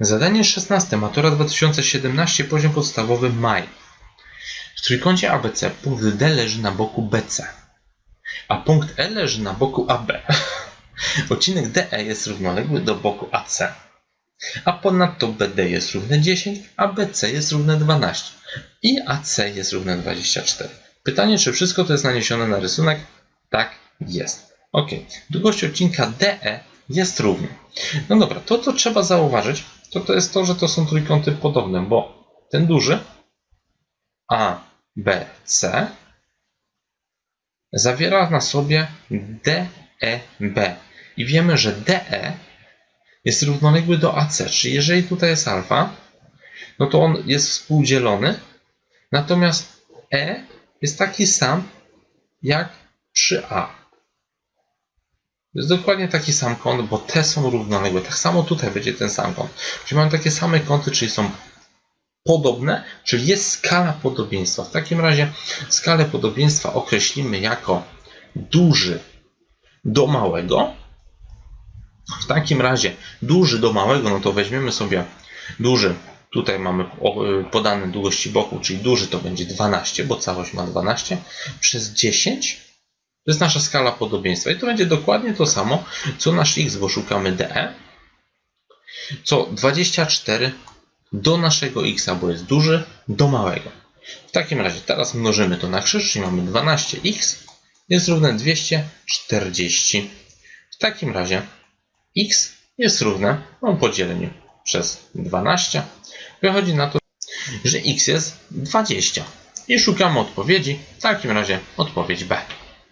Zadanie 16. Matura 2017, poziom podstawowy maj. W trójkącie ABC punkt D leży na boku BC, a punkt E leży na boku AB. Odcinek DE jest równoległy do boku AC, a ponadto BD jest równe 10, a BC jest równe 12 i AC jest równe 24. Pytanie, czy wszystko to jest naniesione na rysunek? Tak, jest. Ok. Długość odcinka DE jest równa. No dobra, to co trzeba zauważyć, to to jest to, że to są trójkąty podobne, bo ten duży A, B, C zawiera na sobie DEB. I wiemy, że DE jest równoległy do AC, czyli jeżeli tutaj jest alfa, no to on jest współdzielony, natomiast E jest taki sam jak przy A. To jest dokładnie taki sam kąt, bo te są równoległe. Tak samo tutaj będzie ten sam kąt. Czyli mamy takie same kąty, czyli są podobne, czyli jest skala podobieństwa. W takim razie skalę podobieństwa określimy jako duży do małego. W takim razie duży do małego, no to weźmiemy sobie duży. Tutaj mamy y, podane długości boku, czyli duży to będzie 12, bo całość ma 12 przez 10 to jest nasza skala podobieństwa i to będzie dokładnie to samo, co nasz x, bo szukamy DE, co 24 do naszego x, bo jest duży, do małego. W takim razie teraz mnożymy to na krzyż, czyli mamy 12x jest równe 240. W takim razie x jest równe no, podzieleniu przez 12. Wychodzi na to, że x jest 20. I szukamy odpowiedzi, w takim razie odpowiedź B.